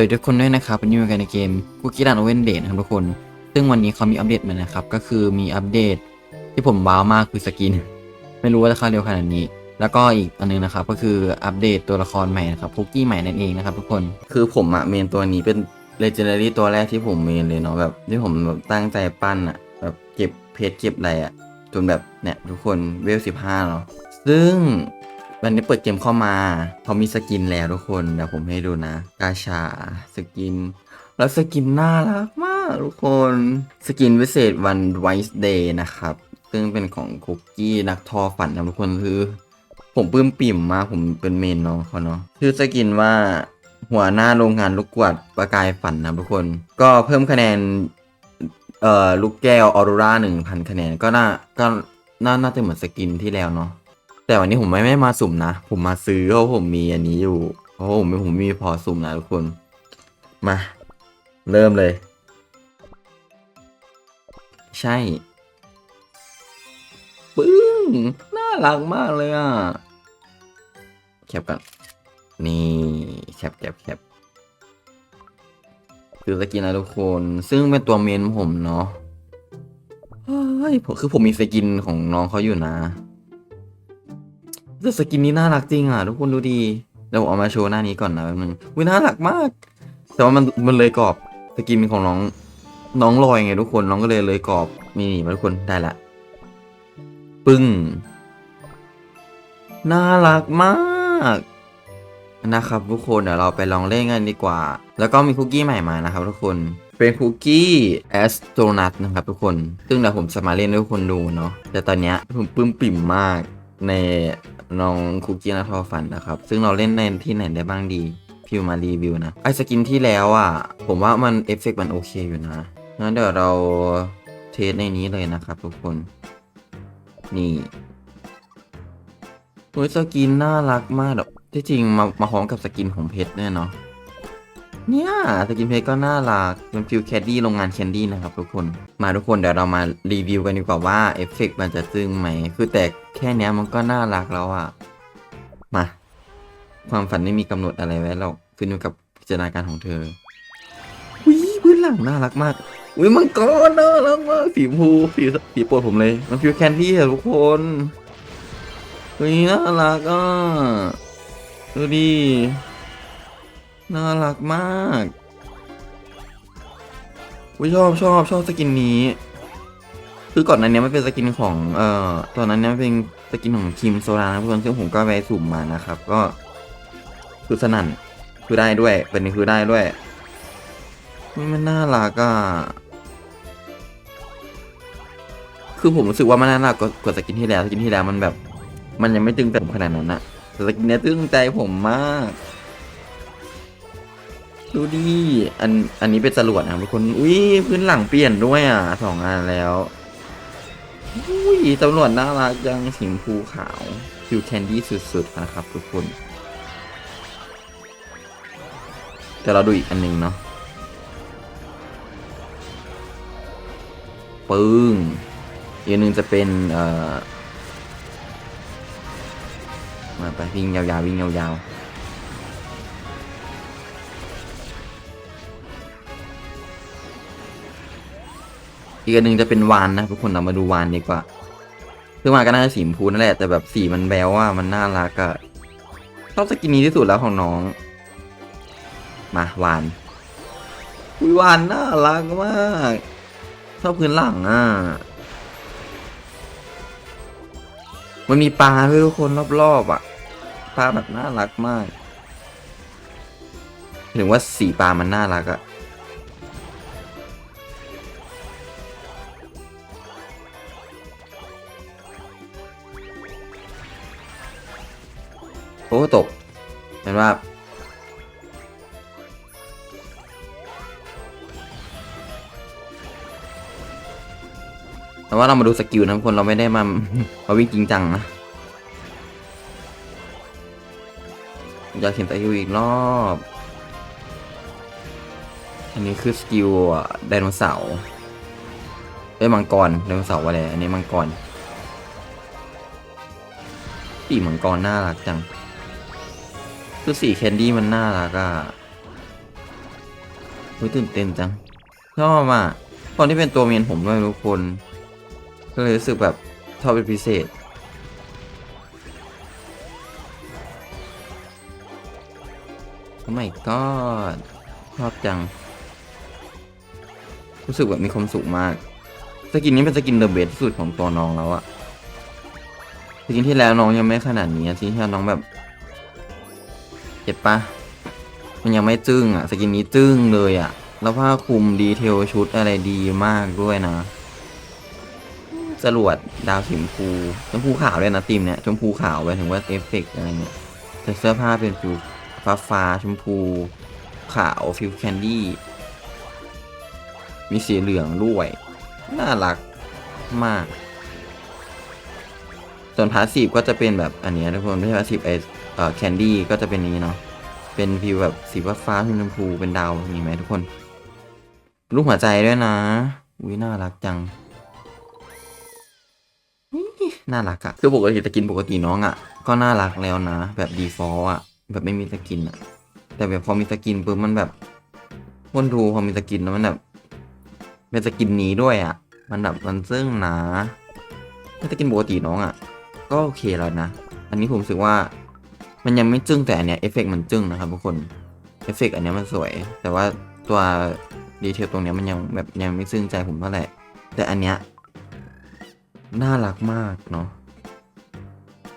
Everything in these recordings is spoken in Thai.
สวัสดีทุกคนด้วยนะครับวันนี้อยู่กันในเกมคุกกี้รันโอเวนเดนะครับทุกคน ซึ่งวันนี้เขามีอัปเดตมานะครับ ก็คือมีอัปเดตที่ผมว้าวมากคือสกิน ไม่รู้ว่าจะเข้าเร็วขนาดนี้ แล้วก็อีกอันนึงนะครับ ก็คืออัปเดตตัวละครใหม่นะครับคุกกี้ใหม่นั่นเองนะครับทุกคน คือผมอะเมนตัวนี้เป็นเลเจนดารี่ตัวแรกที่ผมเมนเลยเนาะแบบที่ผมแบบตั้งใจปั้นอะแบบเก็บเพชรเก็บอะไรอะจนแบบเนี่ยทุกคนเวลสิบห้าเนาะซึ่ง วันนี้เปิดเกมเข้ามาเขามีสกินแล้วทุกคนเดี๋ยวผมให้ดูนะ กาชาสกิน แล้วสกินน่ารักมากทุกคน สกินพิเศษวันไวส์เดย์นะครับ ซึ่งเป็นของคุกกี้นักทอฝันนะทุกคนคือ ผมปลื้มปิ่มมากผมเป็นเมนน้องเขาเนาะชื่อสกินว่าหัวหน้าโรงงานลูกกวาดประกายฝันนะทุกคน ก็เพิ่มคะแนนเอ่อลูกแก้วออโรราหนึ่งพันคะแนนก็น่าก็น่าน่าจะเหมือนสกินที่แล้วเนาะ แต่วันนี้ผมไม่ไม่มาสุ่มนะ ผมมาซื้อเพราะผมมีอันนี้อยู่ เพราะผมมีผมมีพอสุ่มนะทุกคน มา เริ่มเลย ใช่ ปึ้ง น่ารักมากเลยอะ แคปกันนี่แคปแคปแคปคือสกินนะทุกคน ซึ่งเป็นตัวเมนผมเนาะเฮ้ยคือผมมีสกินของน้องเขาอยู่นะ แต่สกินนี้น่ารักจริงอะทุกคนดูดีเดี๋ยวผมเอามาโชว์หน้านี้ก่อนนะแป๊บนึงวิน่ารักมาก แต่ว่ามันมันเลยกรอบสกินของน้องน้องลอยไงทุกคนน้องก็เลยเลยกรอบนี่มาทุกคนได้ละ ปึ้งน่ารักมากนะครับทุกคนเดี๋ยวเราไปลองเล่นกันดีกว่า แล้วก็มีคุกกี้ใหม่มานะครับทุกคนเป็นคุกกี้แอสโตรนัทนะครับทุกคน ซึ่งเดี๋ยวผมจะมาเล่นให้ทุกคนดูเนาะแต่ตอนเนี้ยผมปลื้มปิ่มมากใน น้องคุกกี้นาทอฟันนะครับ ซึ่งเราเล่นในที่ไหนได้บ้างดีพิวมารีวิวนะ ไอสกินที่แล้วอะ ผมว่ามันเอฟเฟกมันโอเคอยู่นะ งั้นเดี๋ยวเราเทสในนี้เลยนะครับทุกคน นี่โอ้ยสกินน่ารักมากแบบที่จริงมามาพร้อมกับสกินของเพชรเนี่ยเนาะ เนี่ยสกินเพชรก็น่ารักเป็นฟิลแคดดี้โรงงานแคนดี้นะครับทุกคนมาทุกคนเดี๋ยวเรามารีวิวกันดีกว่าว่าเอฟเฟกต์มันจะซึ้งไหม คือแต่แค่เนี้ยมันก็น่ารักแล้วอะมา ความฝันไม่มีกำหนดอะไรไว้หรอกขึ้นอยู่กับพิจารณาการของเธออุ้ยพื้นหลังน่ารักมากอุ้ยมังกรน่ารักมากสีมพูสีสีโปรดผมเลย มันฟิลแคนดี้อะทุกคนอุ้ยน่ารักอะดูดิ น่ารักมากวิชอบชอบชอบสกินนี้ คือก่อนนั้นเนี้ยมันเป็นสกินของ เอ่อ ตอนนั้นเนี้ยเป็นสกินของคิมโซรานะเพื่อนซึ่งผมก็ไปสุ่มมานะครับ ก็คือสนั่นคือได้ด้วย เป็นคือได้ด้วยมันน่ารักอะคือผมรู้สึกว่ามันน่ารักกว่ากว่าสกินที่แล้วสกินที่แล้วมันแบบ มันยังไม่ตึงแต่ผมขนาดนั้นอะแต่สกินเนี้ยตึงใจผมมาก ดูดิ อัน อันนี้เป็นจรวดนะครับทุกคน อุ้ยพื้นหลังเปลี่ยนด้วยอะสองอันแล้ว อุ้ยตำรวจน่ารักจังสีชมพูขาวคิวแคนดี้สุดๆนะครับทุกคนเดี๋ยวเราดูอีกอันหนึงเนาะ ปึ้งอีกอันหนึ่งจะเป็น เอ่อ มาไปวิ่งยาวๆวิ่งยาวๆ อีกอันหนึ่งจะเป็นวานนะทุกคนเรามาดูวานดีกว่าคือวานก็น่าจะสีชมพูนั่นแหละแต่แบบสีมันแบวว่ามันน่ารักอะชอบสกินนี้ที่สุดแล้วของน้อง มาวานอุยวานน่ารักมากชอบพื้นหลังอะมันมีปลาด้วยทุกคนรอบๆอะปลาแบบน่ารักมากถึงว่าสีปลามันน่ารักอะ โอ้ตก เห็นว่าแต่ว่าเรามาดูสกิลนะทุกคนเราไม่ได้มามาวิ่งจริงจังนะอยากเห็นสกิลอีกรอบ อันนี้คือสกิลไดโนเสาร์เอ้ยมังกรไดโนเสาร์อะไรอันนี้มังกรปีมังกรน่ารักจัง คือสีแคนดี้มันน่ารักอะเฮ้ยตื่นเต้นจังชอบอะตอนที่เป็นตัวเมียนผมด้วยทุกคน ก็เลยรู้สึกแบบชอบเป็นพิเศษโอ้ my god ชอบจัง รู้สึกแบบมีความสุขมาก สกินนี้เป็นสกินเดอะเบสที่สุดของตัวน้องแล้วอะสกินที่แล้วน้องยังไม่ขนาดนี้อะที่น้องแบบ เจ็บปะมันยังไม่จึ้งอะสกินนี้จึ้งเลยอะแล้วผ้าคลุมดีเทลชุดอะไรดีมากด้วยนะจรวดดาวสีชมพูชมพูขาวเลยนะทีมเนี่ยชมพูขาวไปถึงว่าเอฟเฟกต์อะไรเงี้ยแต่เสื้อผ้าเป็นฟิวฟ้าฟ้าชมพู ขาวฟิวแคนดี้มีสีเหลืองด้วย น่ารักมาก ส่วนพาสีฟก็จะเป็นแบบอันนี้ทุกคนไม่ใช่พาสีฟไอ เอ่อแคนดี้ก็จะเป็นนี้เนาะเป็นฟิวแบบสีฟ้าฟ้าชมพูเป็นดาวมีไหมทุกคนรูปหัวใจด้วยนะอุ้ยน่ารักจังน่ารักอะคือปกติสกินปกติน้องอะก็น่ารักแล้วนะ แบบดีฟอลอะแบบไม่มีสกินอะแต่แบบพอมีสกินปุ๊บมันแบบคนดูพอมีสกินแล้วมันแบบเป็นสกินนี้ด้วยอะมันแบบมันซึ่งนะถ้าสกินปกติน้องอะก็โอเคแล้วนะ อันนี้ผมรู้สึกว่า มันยังไม่จึ้งแต่อันเนี้ยเอฟเฟกมันจึ้งนะครับทุกคนเอฟเฟกอันเนี้ยมันสวย แต่ว่าตัวดีเทลตรงเนี้ยมันยังแบบยังไม่ซึ้งใจผมเท่าไหร่แต่อันเนี้ยน่ารักมากเนาะ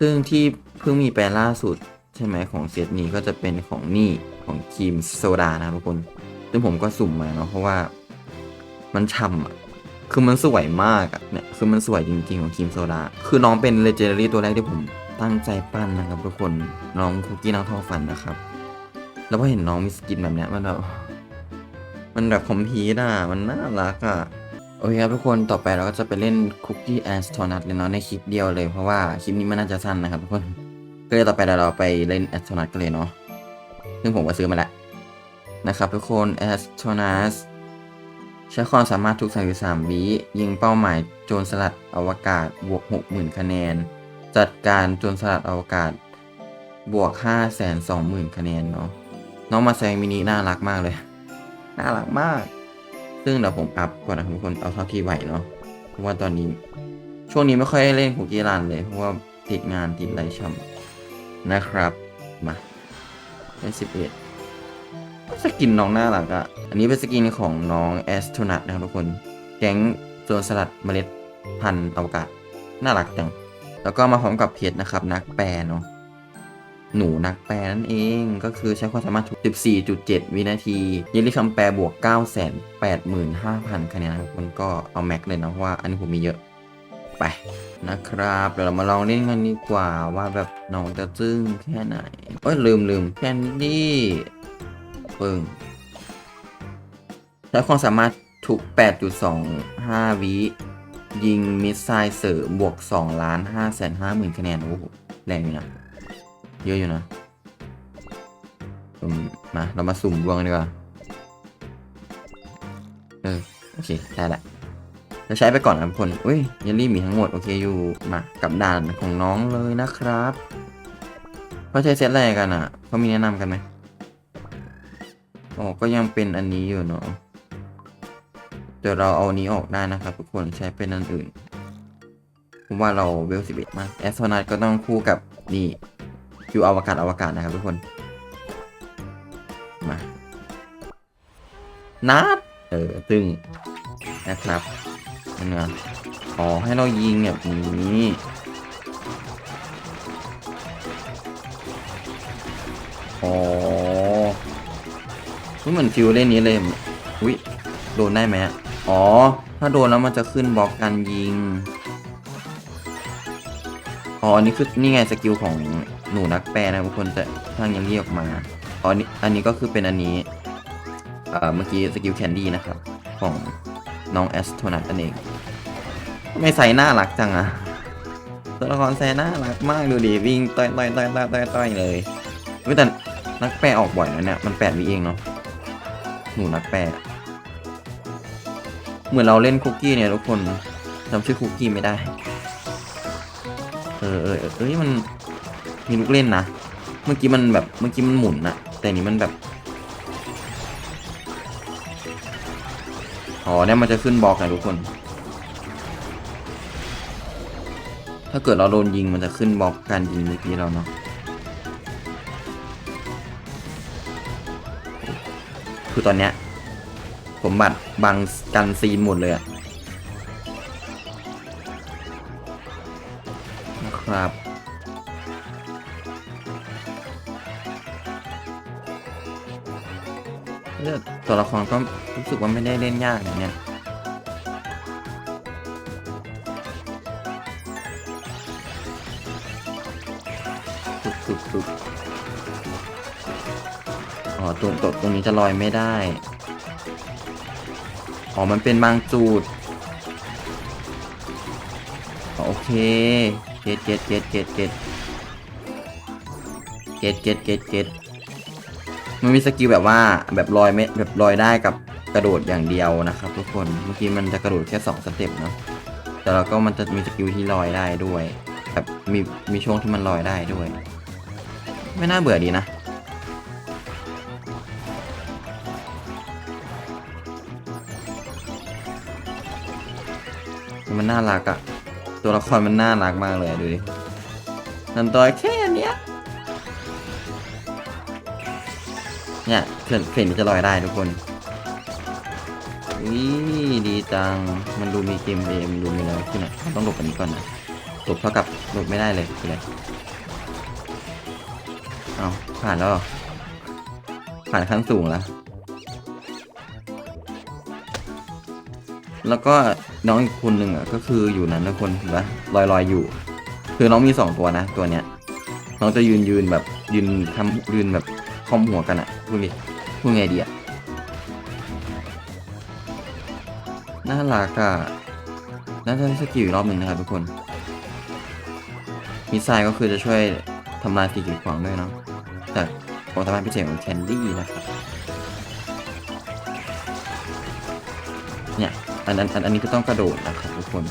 ซึ่งที่เพิ่งมีแปลล่าสุดใช่ไหมของเซตนี้ก็จะเป็นของนี่ของครีมโซดานะทุกคน ซึ่งผมก็สุ่มมาเนาะเพราะว่ามันช่ำอะคือมันสวยมากอะเนี่ยคือมันสวยจริงๆของครีมโซดา คือน้องเป็นเลเจนดารี่ตัวแรกที่ผม ตั้งใจปั้นนะครับทุกคนน้องคุกกี้น้องทอฝันนะครับ แล้วพอเห็นน้องมีสกินแบบเนี้ยมันแบบมันแบบคอมพีทอะมันน่ารักอะโอเคครับทุกคนต่อไปเราก็จะไปเล่นคุกกี้แอนสโทนัทเลยเนาะในคลิปเดียวเลยเพราะว่าคลิปนี้มันน่าจะสั้นนะครับทุกคนก็เลยต่อไปเราไปเล่นแอสโทนัทกันเลยเนาะซึ่งผมก็ซื้อมาแล้วนะครับทุกคนแอสโทนัสใช้ความสามารถทุก33วิยิงเป้าหมายโจรสลัดอวกาศบวก60,000คะแนน จัดการจรสลัดอวกาศ บวก 520,000 คะแนนเนาะน้องมาแซงมินิน่ารักมากเลย น่ารักมาก ซึ่งเดี๋ยวผมอัพก่อนนะทุกคนเอาเท่าที่ไหวเนาะเพราะว่าตอนนี้ ช่วงนี้ไม่ค่อยได้เล่นคุกกี้รันเลย เพราะว่าติดงานติดไรช่ำนะครับ มาได้สิบเอ็ดสกินน้องน่ารักอะ่ะ อันนี้เป็นสกินของน้องแอสโทนัทนะครับทุกคน แก๊งโจรสลัดเมล็ดพันธุ์อวกาศ น่ารักจัง แล้วก็มาพร้อมกับเพชรนะครับ นักแปลเนาะหนูนักแปลนั่นเองก็คือใช้ความสามารถ 14.7 วินาทียินดีคำแปลบวก 985,000คะแนนครับทุกคนก็เอาแม็กเลยนะเพราะว่า อันนี้ผมมีเยอะไปนะครับ เดี๋ยวเรามาลองเล่นกันดีกว่าว่าแบบน้องจะจึ้งแค่ไหนเอ้ยลืมลืมแคนดี้ปึ้งใช้ความสามารถทุก 8.25 วิ ยิงมิสไซล์เสริมบวก2ล้าน5แสน5หมื่นคะแนนโอ้โหแรงอยู่นะ เยอะอยู่นะอืมมา เรามาสุ่มดวงดีกว่า เออ โอเค ได้ละจะใช้ไปก่อนนะทุกคนอุ้ยเยลลี่มีทั้งหมด โอเคอยู่ มา กับด่านของน้องเลยนะครับเขาใช้เซตอะไรกันอะเขามีแนะนำกันไหมอ๋อก็ยังเป็นอันนี้อยู่เนาะ ดี๋ยวเราเอานี้ออกได้นะครับทุกคนใช้เป็นอันอื่น ผมว่าเราเวลสิบเอ็ดมากแอสโทนัทก็ต้องคู่กับนี่อยู่อวกาศอวกาศนะครับทุกคน มา นัด เออตึงนะครับนั่นไงขอให้เรายิงแบบนี้อ๋อไม่เหมือนฟิวเล่นนี้เลย อุ้ยโดนได้ไหมอะ อ๋อ ถ้าโดนแล้วมันจะขึ้นบล็อกการยิง อ๋อ อันนี้คือนี่ไงสกิลของหนูนักแปลนะทุกคนแต่ทางยังเรียกออกมา อ๋ออันนี้อันนี้ก็คือเป็นอันนี้ เอ่อ เมื่อกี้สกิลแคนดี้นะครับ ของน้องแอสโทนัทนั่นเองไม่ใส่หน่ารักจังอะตัวละครแซน่ารักมากดูดิวิ่งต่อยต่อยต่อยต่อยต่อยต่อยเลยเฮ้ยแต่นักแปลออกบ่อยนะเนี่ยมันแปดวิเองเนาะหนูนักแปล เหมือนเราเล่นคุกกี้เนี่ยทุกคนจำชื่อคุกกี้ไม่ได้ เออเออเอ,อ้ยมันมีลูกเล่นนะ เมื่อกี้มันแบบเมื่อกี้มันหมุนอะแต่นนี้มันแบบ อ๋อเนี่ยมันจะขึ้นบล็อกนะทุกคน ถ้าเกิดเราโดนยิงมันจะขึ้นบล็อกการยิงเมื่อกี้เราเนาะคือตอนเนี้ย ผมบัตรบังกันซีนหมดเลยอะนะครับเลือกตัวละครก็รู้สึกว่าไม่ได้เล่นยากนะเนี่ยฝึกฝึกฝึกอ๋อตรงตรงตรงนี้จะลอยไม่ได้ อ๋อ มันเป็นบางจูดโอเค เก็ตเก็ตเก็ตเก็ตเก็ตเก็ตเก็ตเก็ตเก็ตมันมีสกิลแบบว่าแบบลอยไม่แบบลอยได้กับกระโดดอย่างเดียวนะครับ ทุกคน เมื่อกี้มันจะกระโดดแค่สองสเต็ปเนาะ แต่แล้วก็มันจะมีสกิลที่ลอยได้ด้วย แบบมีมีช่วงที่มันลอยได้ด้วย ไม่น่าเบื่อดีนะ มันน่ารักอะตัวละครมันน่ารักมากเลยดูดินันตัวแค่เนี้ยเนี่ยเพื่อนเพื่อนจะลอยได้ทุกคนวิดีจัง มันดูมีเกมเอมันดูมีอะไรขึ้นอะต้องหลบอันนี้ก่อนนะหลบเท่ากับหลบไม่ได้เลยคืออะไรเอาผ่านแล้วผ่านขั้นสูงแล้ว แล้วก็น้องอีกคนหนึ่งอะก็คืออยู่นั้นนะคนเห็นปะลอยลอยอยู่ คือน้องมีสองตัวนะ ตัวเนี้ยน้องจะยืนยืนแบบยืนทำยืนแบบคอมหัวกันอะพูดดิพูดไงดีอะน่ารักอะน่าจะสกิลอีกรอบหนึ่งนะครับทุกคน มิสไซล์ก็คือจะช่วยทำลายสิ่งกีดขวางด้วยเนาะแต่ความสามารถพิเศษของแคนดี้นะครับ อันนั้นอันอันนี้ก็ต้องกระโดดนะครับทุกคน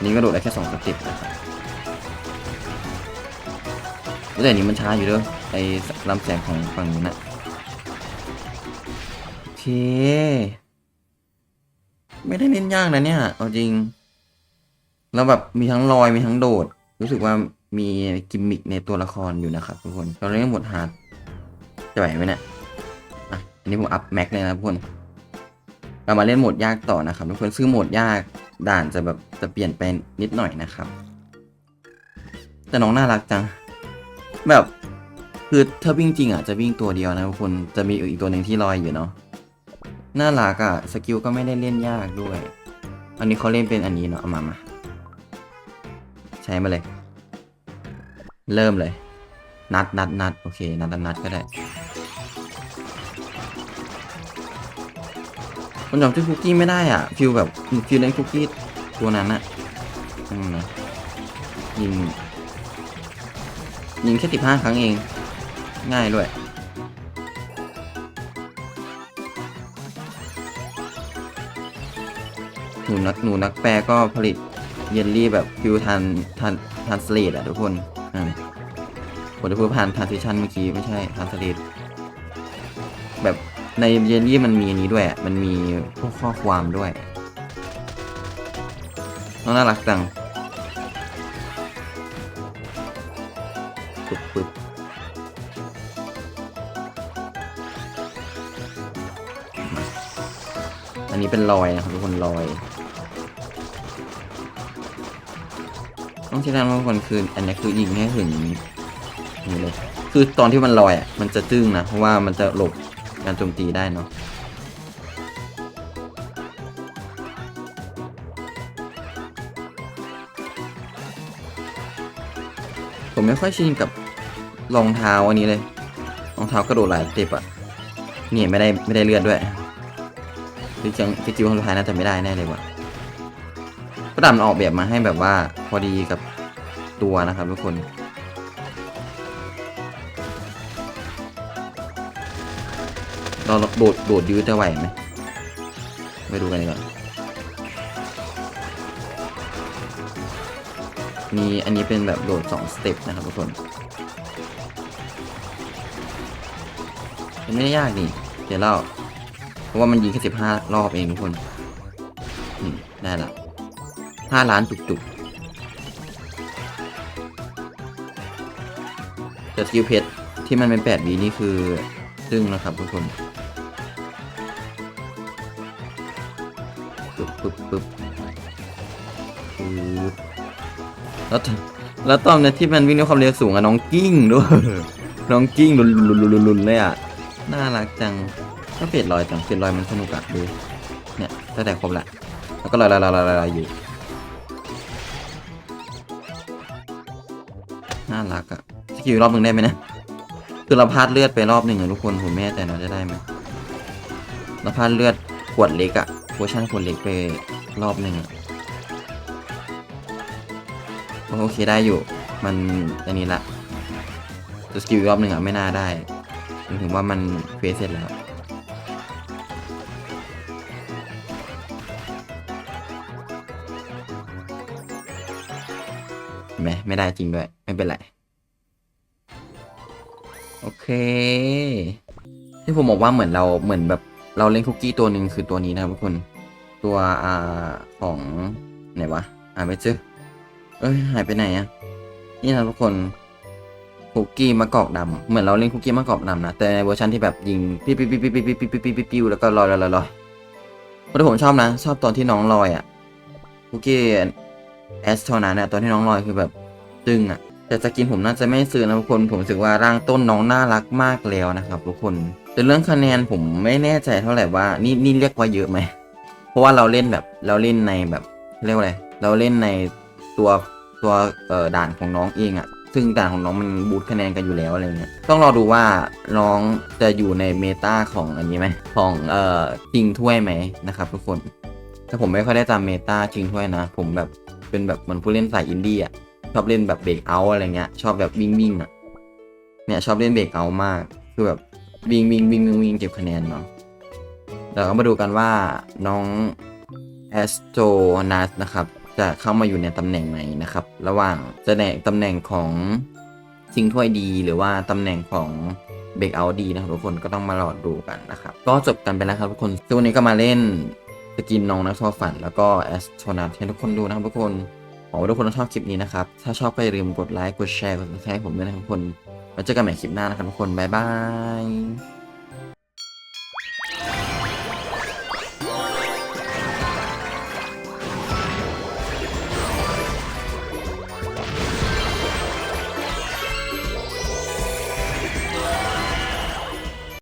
นนี้กระโดดได้แค่สองสเต็ปนะครับแต่นี้มันช้าอยู่เด้อไอ้ลำแสงของฝั่งนู้นนะเค ไม่ได้เล่นยากนะเนี่ย เอาจริง แล้วแบบมีทั้งลอยมีทั้งโดด รู้สึกว่ามีกิมมิคในตัวละครอยู่นะครับทุกคน เราเล่นหมดฮาร์ดจะไหวไหมเนี่ยอะอันนี้ผมอัพแม็กเลยนะทุกคน เรามาเล่นโหมดยากต่อนะครับทุกคนซึ่งโหมดยากด่านจะแบบจะเปลี่ยนไปนิดหน่อยนะครับ แต่น้องน่ารักจัง แบบคือถ้าวิ่งจริงอะจะวิ่งตัวเดียวนะทุกคนจะมีอีกตัวหนึ่งที่ลอยอยู่เนาะน่ารักอะสกิลก็ไม่ได้เล่นยากด้วย อันนี้เขาเล่นเป็นอันนี้เนาะเอามามาใช้มาเลย เริ่มเลย นัดนัดนัดโอเค นัดนัดนัดก็ได้ คนจำชื่อคุกกี้ไม่ได้อะฟิลแบบฟิลเล่นคุกกี้ตัวนั้นอะอืมนะยิงยิงแค่สิบห้าครั้งเอง ง่ายด้วยหนูนักหนูนักแปลก็ผลิตเยลลี่แบบฟิวทันทันทันสเลดอะทุกคนอ่าผมจะพูดผ่านทานซิชันเมื่อกี้ไม่ใช่ทันสเลด ในเยลลี่มันมีอันนี้ด้วย มันมีพวกข้อความด้วยน่ารักจังปึ๊บปึ๊บอันนี้เป็นรอยนะครับทุกคนรอย ต้องที่นั่นทุกคนคืออันนี้คือยิงให้ถึงนี่เลย คือตอนที่มันลอยอะ มันจะจึ้งนะ เพราะว่ามันจะหลบ การโจมตีได้เนาะผมไม่ค่อยชินกับรองเท้าอันนี้เลยรองเท้ากระโดดหลายเต็ปอะนี่ไม่ได้ไม่ได้เลือดด้วยคือจังคือจิวครั้งสุดท้ายน่าจะไม่ได้แน่เลยว่ะก็ดำออกแบบมาให้แบบว่าพอดีกับตัวนะครับทุกคน เราโดดโดดยืดจะไหวไหมไปดูกันดีกว่ามีอันนี้เป็นแบบโดดสองสเต็ปนะครับทุกคนมันไม่ได้ยากนี่ เดี๋ยวเล่า เพราะว่ามันยิงแค่สิบห้ารอบเองทุกคนอืมได้ละห้าล้านจุกๆแต่สกิลเพชรที่มันเป็นแปดวีนี่คือซึ่งนะครับทุกคน ปึ๊บปึ๊บปึ๊บปึ๊บแล้วตแล้วตอนนี้ที่มันวิ่งด้วยความเร็วสูงอะน้องกิ้งด้วยน้องกิ้งลุนลุนลุนลุนลุนเลยอะน่ารักจังก็เปลี่ยนรอยจังเปลี่ยนรอยมันสนุกอะดูเนี่ยตั้งแต่ครบละแล้วก็ลอยลอยลอยลอยลอยลอยอยู่น่ารักอะสกิลรอบหนึ่งได้ไหมนะคือเราพลาดเลือดไปรอบหนึ่งอะทุกคนผมไม่แน่ใจเราจะได้ไหมเราพลาดเลือดขวดเล็กอะ โพชั่นขวดเล็กไปรอบหนึ่งโอเคได้อยู่ มันอันนี้ละแต่สกิลรอบหนึ่งอะไม่น่าได้ถึงว่ามันเควสเสร็จแล้วไหมไม่ได้จริงด้วย ไม่เป็นไร โอเค ที่ผมบอกว่าเหมือนเราเหมือนแบบ เราเล่นคุกกี้ตัวหนึ่งคือตัวนี้นะครับทุกคน ตัวอ่าของไหนวะอ่านไม่เจอเอ้ยหายไปไหนอะนี่นะทุกคนคุกกี้มะกอกดำเหมือนเราเล่นคุกกี้มะกอกดำนะแต่ในเวอร์ชันที่แบบยิงปิ๊บปิ๊บปิ๊บปิ๊บปิ๊บปิ๊บปิ๊บปิ๊บปิ๊บปิ๊บแล้วก็ลอยลอยลอยลอยคนที่ผมชอบนะ ชอบตอนที่น้องลอยอะคุกกี้แอสโทนาเนี่ยตอนที่น้องลอยคือแบบตึงอะแต่สกินผมน่าจะไม่ซื้อนะทุกคนผมรู้สึกว่าร่างต้นน้องน่ารักมากแล้วนะครับทุกคน แต่เรื่องคะแนนผมไม่แน่ใจเท่าไหร่ว่านี่นี่เรียกว่าเยอะไหม เพราะว่าเราเล่นแบบเราเล่นในแบบเรียกว่าอะไร เราเล่นในตัวตัวเอ่อด่านของน้องเองอะ่ะ ซึ่งด่านของน้องมันบูทคะแนนกันอยู่แล้วอะไรเงี้ย ต้องรอดูว่าน้องจะอยู่ในเมตาของอันนี้ไหมของเอ่อชิงถ้วยไหมนะครับทุกคน แต่ผมไม่ค่อยได้ตามเมตาชิงถ้วยนะ ผมแบบเป็นแบบเหมือนผู้เล่นสายอินดี้อะ ชอบเล่นแบบเบรกเอาอะไรเงี้ย ชอบแบบวิ่งวิ่งอะ เนี่ยชอบเล่นเบรกเอามาก คือแบบ วิ่งวิ่งวิ่งวิ่งวิ่งเก็บคะแนนเนาะเดี๋ยวเรามาดูกันว่าน้องแอสโตนัสนะครับจะเข้ามาอยู่ในตำแหน่งไหนนะครับ ระหว่างจะแหน่งตำแหน่งของชิงถ้วยดี หรือว่าตำแหน่งของเบรกเอาดีนะครับทุกคนก็ต้องมารอดดูกันนะครับ ก็จบกันไปแล้วครับทุกคนซึ่งวันนี้ก็มาเล่นสกินน้องนักโทษฝัน แล้วก็แอสโทนัสให้ทุกคนดูนะครับทุกคนหวังว่าทุกคนจะชอบคลิปนี้นะครับ ถ้าชอบก็อย่าลืมกดไลค์กดแชร์กด subscribe ให้ผมด้วยนะครับทุกคน แล้วเจอกันใหม่คลิปหน้านะครับทุกคน บ๊ายบาย